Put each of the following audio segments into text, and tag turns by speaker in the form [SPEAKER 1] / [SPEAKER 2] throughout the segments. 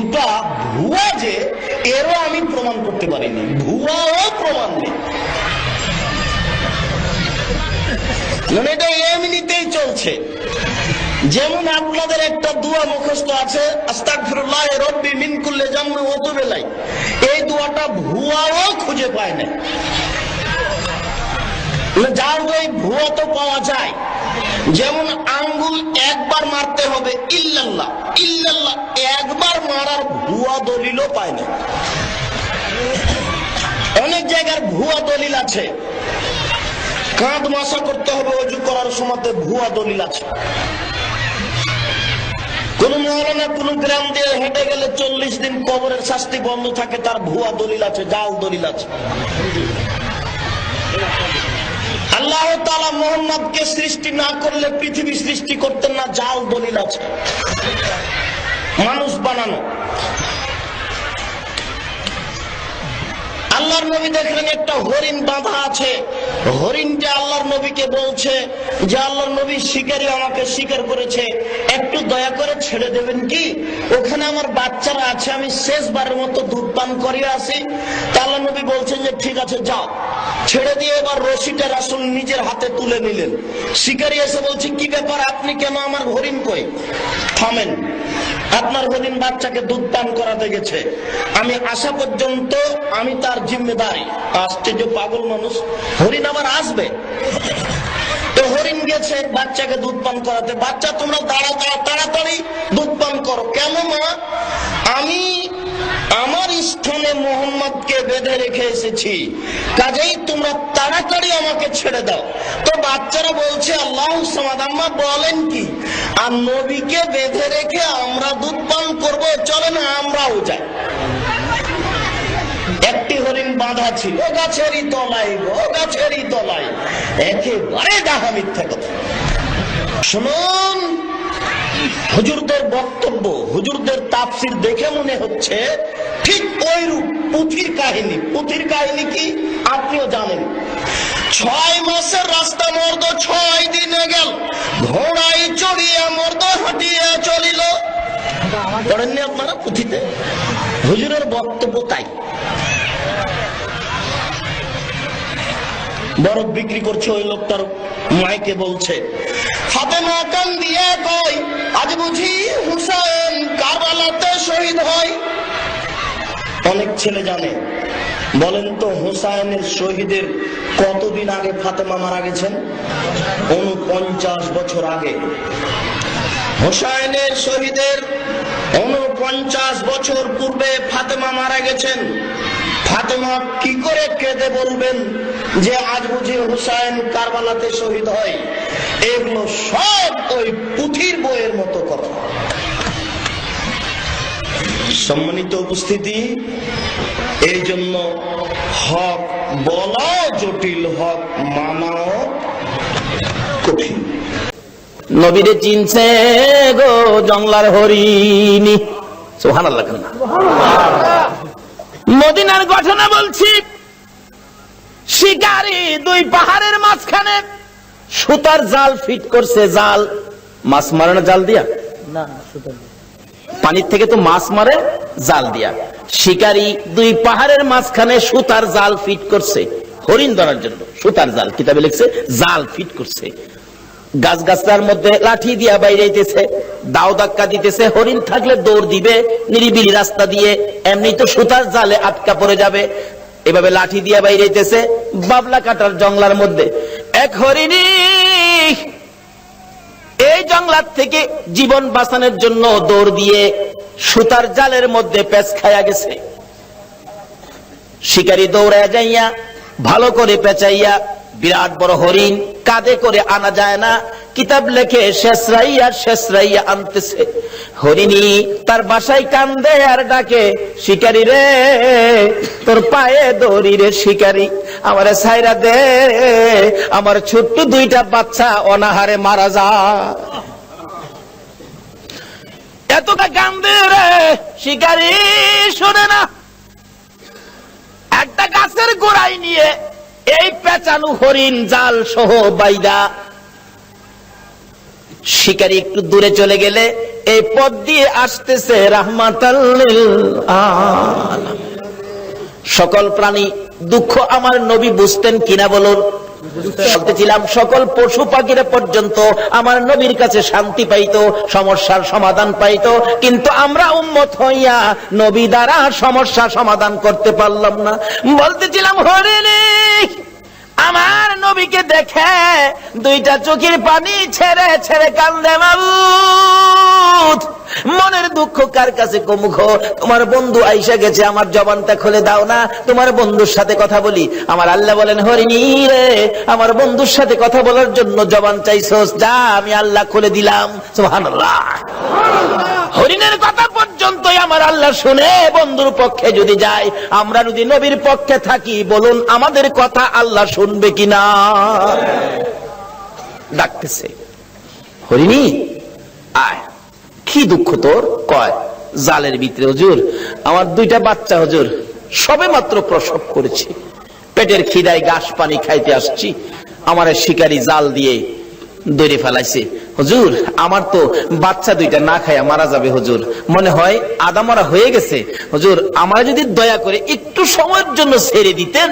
[SPEAKER 1] দুটা ভুয়া যে, এরও আমি প্রমাণ করতে পারিনি। ভুয়াও প্রমাণ নেই। মানে এমনিতেই চলছে। যেমন আপনাদের একটা দুয়া মুখস্থ আছে এই দুয়াটা ভুয়াও খুঁজে পায় না যার ওই ভুয়া তো পাওয়া যায়। যেমন আঙ্গুল একবার মারতে হবে, ইল্লাল্লাহ ইল্লাল্লাহ, একবার মারার ভুয়া দলিলও পায় না। অনেক জায়গার ভুয়া দলিল আছে। কাঁধ মাসা করতে হবে, অজু করার সময় ভুয়া দলিল আছে। কোন মহলানা কোন গ্রাম দিয়ে হেঁটে গেলে চল্লিশ দিন কবরের শাস্তি বন্ধ থাকে, তার ভুয়া দলিল আছে, জাল দলিল আছে। আল্লাহ তালা মোহাম্মদকে সৃষ্টি না করলে পৃথিবী সৃষ্টি করতেন না জাল দলিল আছে। মানুষ বানানো। আল্লাহর নবী দেখলেন একটা হরিণ বাঁধা আছে। হরিণটা আল্লাহর নবীকে বলছে যে, আল্লাহর নবী শিকারি আমাকে শিকার করেছে। একটু দয়া করে ছেড়ে দেবেন কি? ওখানে আমার বাচ্চারা আছে, আমি শেষবারের মতো দুধ পান করিয়ে আসি। আল্লাহ নবী বলছেন যে, ঠিক আছে, যাও। ছেড়ে দিয়ে এবার রশিটা রাসুল নিজের হাতে তুলে নিলেন। শিকারি এসে বলছে, কি ব্যাপার? আপনি কেন আমার হরিণ কই? থামেন। আপনার হরিণ বাচ্চাকে দুধ পান করাতে গেছে, আমি আসা পর্যন্ত আমি তার জিম্মেদারি। যে পাগল মানুষ, হরিণ আবার আসবে। তো হরিণ গেছে, বাচ্চাকে দুধ পান করাতে। বাচ্চা, তোমরা দাঁড়া দাঁড়া তাড়াতাড়ি দুধ পান করো। কেন মা? আমি আমার স্থানে মোহাম্মদকে বেঁধে রেখে এসেছি। কাজেই তোমরা তাড়াতাড়ি আমাকে ছেড়ে দাও। তো বাচ্চারা বলছে, আল্লাহ সামাদ আম্মা বলেন কি? আর নবীকে বেঁধে রেখে আমরা দুধ পান করব, চলে না, আমরাও যাই। একটি হরিণ বাঁধা ছিল গাছেরই তলায় গো গাছেরই তলায়। একেবারে ডাহা মিথ্যা কথা। শুনুন হুজুরদের বক্তব্য, হুজুরদের তাফসির দেখে মনে হচ্ছে ঠিক ওই রূপ পুঁথির কাহিনী। পুঁথির কাহিনী কি? আপনিও জানেন। ছয় মাসের রাস্তা মর্দ ছয় দিনে গেল। ঘোড়াই চড়িয়া মর্দ হাঁটিয়া চলিল। পড়েননি আপনারা পুঁথিতে? হুজুরের বক্তব্য তাই। বরফ বিক্রি করছে ওই লোকটার মাইকে বলছে ফাতেমা কান দিয়ে কই? আজ বুঝি হুসাইন কারবালাতে শহীদ হয়। অনেক ছেলে জানে, বলেন তো হুসাইনের শহীদের কতদিন আগে ফাতেমা মারা গেছেন? উনপঞ্চাশ বছর আগে। হোসাইনের শহীদের উনপঞ্চাশ বছর পূর্বে ফাতেমা মারা গেছেন। ফাতেমা কি করে কেঁদে বলবেন যে আজ বুঝি হুসাইন কারবালাতে শহীদ হয়? এগুলো সব ওই পুঁথির বইয়ের মতো কথা সম্মানিত উপস্থিতি এই জন্য হক বলাও জটিল হক মানাও কঠিন।
[SPEAKER 2] নবীরে চিনছে গো জংলার হরিণী। সোহান আল্লাহ মদিনার ঘটনা বলছি শিকারি দুই পাহাড়ের মাঝখানে সুতার জাল ফিট করছে জাল। মাছ মারানো জাল দিয়া? পানির থেকে তো মাছ মারে জাল দিয়া। শিকারি দুই পাহাড়ের মাঝখানে সুতার জাল ফিট করছে। হরিণ ধরার জন্য সুতার জাল। কিতাবে লিখছে জাল ফিট করছে। গাছ গাছটার মধ্যে লাঠি দিয়া বাইরেছে দাও ধাক্কা দিতেছে হরিণ থাকলে দৌড় দিবে নিরিবিলি রাস্তা দিয়ে এমনি তো সুতার জালে আটকা পড়ে যাবে। এভাবে লাঠি দিয়া বাইরেছে বাবলা কাটার জঙ্গলার মধ্যে। এক হরিণী এই জঙ্গলার থেকে জীবন বাঁচানোর জন্য দৌড় দিয়ে সুতার জালের মধ্যে পেঁচ খায়া গেছে। শিকারী দৌড়ায় যাইয়া ভালো করে পেঁচাইয়া বিরাট বড় হরিণ কাঁধে করে আনা যায় না। কিতাব লেখে শেষরাইয়া শেষরাইয়া আনতেছে। হরিণী তার বাসায় কান্দে আর ডাকে, শিকারি রে, তোর পায়ে দড়ি রে শিকারি, আমার সাইরা দে, আমার ছোট্ট দুইটা বাচ্চা অনাহারে মারা যায় এতটা কান্দে রে, শিকারি, শোনে না। একটা গাছের গোড়ায় নিয়ে এই পেঁচানো হরিণ জাল সহ বাইদা শিকারি একটু দূরে চলে গেলে
[SPEAKER 1] এই পথ দিয়ে আসতেছে রাহমাতাল্লিল সকল প্রাণী দুঃখ আমার নবী বুঝতেন কিনা বলুন? বলতেছিলাম সকল পশু পাখিরা পর্যন্ত আমার নবীর কাছে শান্তি পাইতো সমস্যার সমাধান পাইতো কিন্তু আমরা উম্মত হইয়া নবী দ্বারা সমস্যা সমাধান করতে পারলাম না। বলতেছিলাম হরিণী আমার নবীকে দেখে দুইটা চোখের পানি ছেড়ে ছেড়ে কান্দে মাবুদ। মনের দুঃখ কার কাছে কমুখ? তোমার বন্ধু আইসা গেছে, আমার জবানটা খুলে দাও না। তোমার বন্ধুর সাথে কথা বলি। আমার আল্লাহ বলেন, হরিণী রে, আমার বন্ধুর সাথে কথা বলার জন্য জবান চাইছস? যা, আমি আল্লাহ খুলে দিলাম। সুবহানাল্লাহ। হরিণের কথা পর্যন্তই আমার আল্লাহ শুনে, বন্ধুর পক্ষে যদি যায়, আমরা যদি নবীর পক্ষে থাকি, বলুন আমাদের কথা আল্লাহ শুনবে কিনা? ডাকতেছে, হরিণী, আয়। কি দুঃখ তোর? কয়, জালের ভিতরে হুজুর, আমার দুইটা বাচ্চা হুজুর, সবে মাত্র প্রসব করেছি। পেটের খিদায় ঘাস পানি খাইতে আসছি, আমার শিকারি জাল দিয়ে দৈরে ফেলাইছে। হুজুর, আমার তো বাচ্চা দুইটা না খাইয়া মারা যাবে হুজুর। মনে হয় আদা মরা হয়ে গেছে। হুজুর, আমার যদি দয়া করে একটু সময়ের জন্য ছেড়ে দিতেন,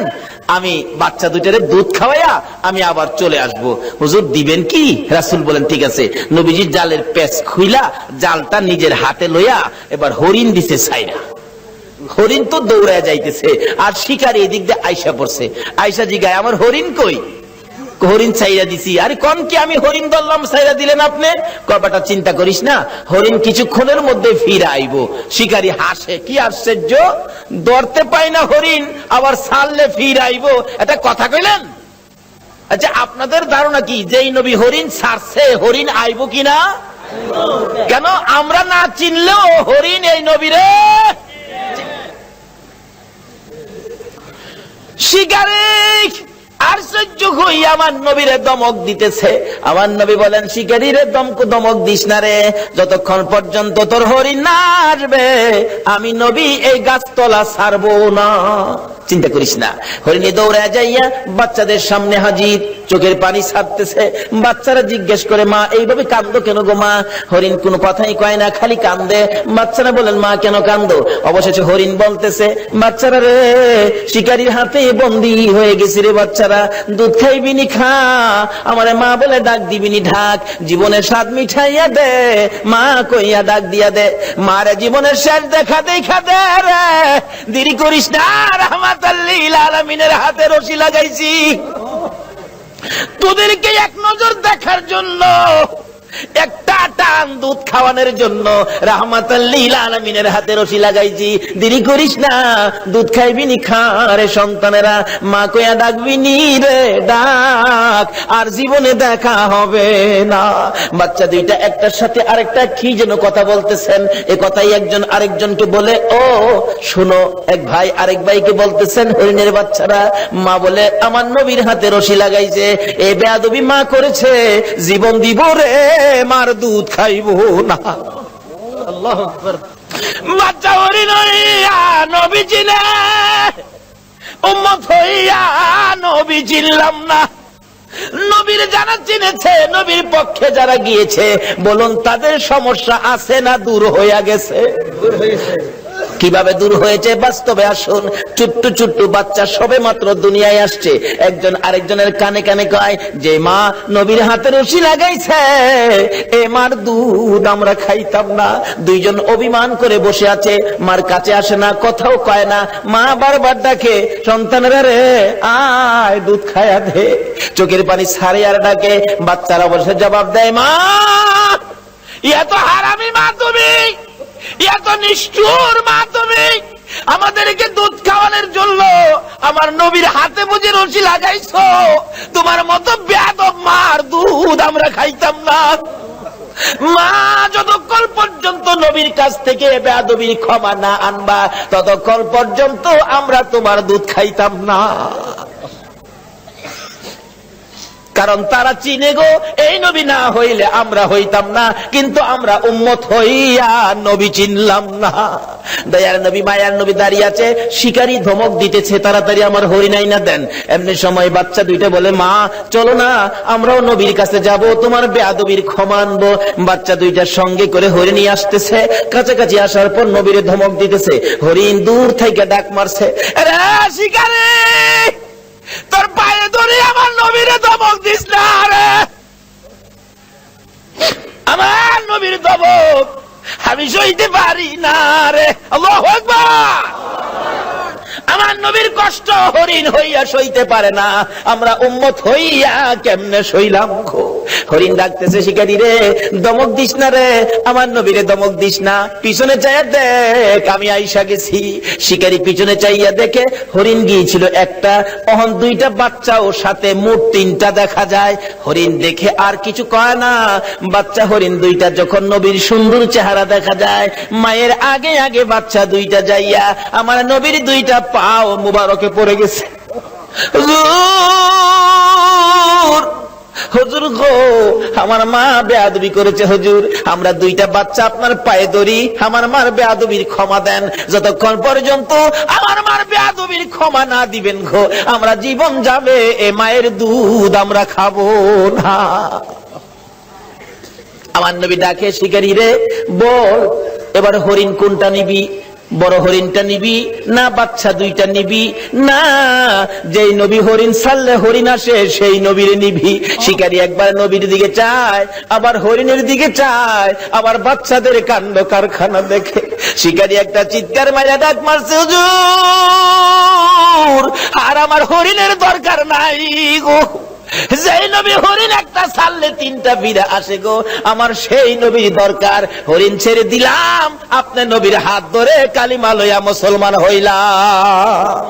[SPEAKER 1] আমি বাচ্চা দুইটারে দুধ খাওয়াইয়া আমি আবার চলে আসব। হুজুর, দিবেন কি? রাসুল বলেন, ঠিক আছে। নবীজির জালের পেঁচ খুইলা জালটা নিজের হাতে লইয়া এবার হরিণ দিছে সাইরা হরিণ তো দৌড়ায় যাইতেছে, আর শিকার এদিক দিয়ে আইসা পড়ছে। আইসা জিগায়, আমার হরিণ কই? হরিণ চাইরা দিছি। আরে কন কি আমি হরিণ ধরলাম চাইরা দিলেন আপনি? কবাটা চিন্তা করিস না, হরিণ কিছুক্ষণের মধ্যে ফিরে আইব। শিকারি হাসে, কি আশ্চর্য? ধরতে পাই না হরিণ, আবার ছাড়লে ফিরে আইব। এটা কথা কইলেন? আচ্ছা আপনাদের ধারণা কি? যেই নবী হরিণ ছাড়ছে, হরিণ আইব কিনা? কেন? আমরা না চিনলেও হরিণ এই নবীরে শিকারিক আশ্চর্য হই আমার নবীরে দমক দিতেছে। আমার নবী বলেন, শিকারীরে দমক দমক দিস না রে। যতক্ষণ পর্যন্ত তোর হরি না আসবে, আমি নবী এই গাছতলা ছাড়বো না। চিন্তা করিস না। হরিণী দৌড়ে যাইয়া বাচ্চাদের সামনে হাজির। চোখের পানি ছাড়তেছে। বাচ্চারা জিজ্ঞেস করে, মা, এইভাবে কান্দো কেন গো মা? হরিণ কোনো কথাই কয় না, খালি কান্দে। বাচ্চারা বলেন, মা, কেন কান্দো? অবশেষে হরিণ বলতেছে, বাচ্চারা রে, শিকারীর হাতে বন্দি হয়ে গেছি রে বাচ্চারা। দুধ খাইবিনি খা। আমারে মা বলে ডাক দিবিনি ঢাক। জীবনের স্বাদ মিঠাইয়া দে। মা কইয়া ডাক দিয়া দে। মারে জীবনের শেষ দেখা দেখা দে রে। দেরি করিস না রহমাতাল্লিল আলামিনের হাতে রশি লাগাইছি। তোদেরকে এক নজর দেখার জন্য একটা টান দুধ খাওয়ানোর জন্য রাহমাতাল্লিল আলামিনের হাতে রশি লাগাইছি। দেরি করিস না, দুধ খাইবি নি খারে সন্তানেরা। মা কইয়া ডাকবি নি রে ডাক, আর জীবনে দেখা হবে না। বাচ্চা দুইটা একটার সাথে আরেকটা কি যেন কথা বলতেছেন? এ কথাই একজন আরেকজনকে বলে, ও, শুনো, এক ভাই আরেক ভাইকে বলতেছেন, হরিণের বাচ্চারা। মা বলে, আমার নবীর হাতে রশি লাগাইছে। এ বেয়াদবি মা করেছে। জীবন দিব রে মার দুধ খাইব না। বাচ্চা হরি নইয়া নবী চিনে উম্মত হইয়া নবী চিনলাম না। নবীর যারা চিনেছে নবীর পক্ষে যারা গিয়েছে বলুন তাদের সমস্যা আছে না দূর হইয়া গেছে? কীভাবে দূর হয়েছে? বাস্তবে আসুন। ছোট্ট ছোট্ট বাচ্চা সবে মাত্র দুনিয়ায় আসছে। একজন আরেকজনের কানে কানে কয়, যে মা নবীর হাতে রশি লাগাইছে, এ মার দুধ আমরা খাইতাম না। দুইজন অভিমান করে বসে আছে। মার কাছে আসে না, কথাও কয় না। মা বারবার ডাকে, সন্তানেরা রে, আয় দুধ খায়া দে। চোখের পানি ছাড়ে আর ডাকে। বাচ্চারা বসে জবাব দেয়, মা, ইয়া তো হারামি মা তুমি। এত নিষ্ঠুর মা আমাদেরকে দুধ খাওয়ানোর জন্য আমার নবীর হাতে বুঝে রশি লাগাইছো। তোমার মতো ব্যাদব মার দুধ আমরা খাইতাম না। মা, যতক্ষণ পর্যন্ত নবীর কাছ থেকে ক্ষমা না আনবা, ততক্ষণ পর্যন্ত আমরা তোমার দুধ খাইতাম না। কারণ তারা চিনে গো, এই নবী না হইলে আমরা হইতাম না, কিন্তু আমরা উম্মত হইয়া নবী চিনলাম না। দয়ার নবী, মায়ার নবী দাঁড়িয়ে আছে, শিকারী ধমক দিতেছে, তাড়াতাড়ি আমার হরিণাই না দেন। এমনি সময় বাচ্চা দুইটা বলে, মা, চলো না, আমরাও নবীর কাছে যাব, তোমার বেয়াদবির ক্ষমা আনব। বাচ্চা দুইটার সঙ্গে করে হরিণী আসতেছে, কাছাকাছি আসার পর নবীরে ধমক দিতেছে, হরিণ দূর থেকে ডাক মারছে। "এরে তোর পায়ে ধরে আমার নবীরে ধমক দিস না আমার নবীর ধমক আমি সইতে পারি না রে। আল্লাহু আকবার। আমার নবীর কষ্ট হরিণ হইয়া সইতে পারে না। আমরা উম্মত হইয়া কেমনে সইলাম খো হরিণ ডাকতেছে শিকারি রে, দমক দিস না রে। আমার নবীরে দমক দিস না। পিছনে চাইয়া দেখ, আমি আইসা গেছি। শিকারি পিছনে চাইয়া দেখে হরিণ গিয়েছিল একটা, অহন দুইটা বাচ্চা ও সাথে, মোট তিনটা দেখা যায়। হরিণ দেখে আর কিছু কয় না। বাচ্চা হরিণ দুইটা যখন নবীর সুন্দর চেহারা দেখা যায়, মায়ের আগে আগে বাচ্চা দুইটা যাইয়া, আমার নবীর দুইটা পাও মুবারকে পড়ে গেছে। হুজুর গো, আমার মা বেয়াদবি করেছে হুজুর। আমরা দুইটা বাচ্চা আপনার পায়ে ধরি, আমার মার বেয়াদবির ক্ষমা দেন। যতক্ষণ পর্যন্ত আমার মার বেয়াদবির ক্ষমা না দিবেন গো, আমরা জীবন যাবে, এ মায়ের দুধ আমরা খাব না। আমার নবী ডাকে, শিকারি রে, বল, এবার হরিণ কোনটা নিবি? বড় হরিণটা নিবি, না বাচ্চা দুইটা নিবি, না যেই নবী হরিণ ছাড়লে হরিণ আসে, সেই নবীরে নিবি। শিকারি একবার নবীর দিকে চায়, আবার হরিণের দিকে চায়, আবার বাচ্চাদের কাণ্ড কারখানা দেখে। শিকারি একটা চিৎকার মায়া ডাক মারছে আর আমার হরিণের দরকার নাই গো। যেই নবী হরিণ একটা ছাড়লে তিনটা ফিরে আসে গো। আমার সেই নবীর দরকার। হরিণ ছেড়ে দিলাম। আপনি নবীর হাত ধরে কালিমা লইয়া মুসলমান হইলাম।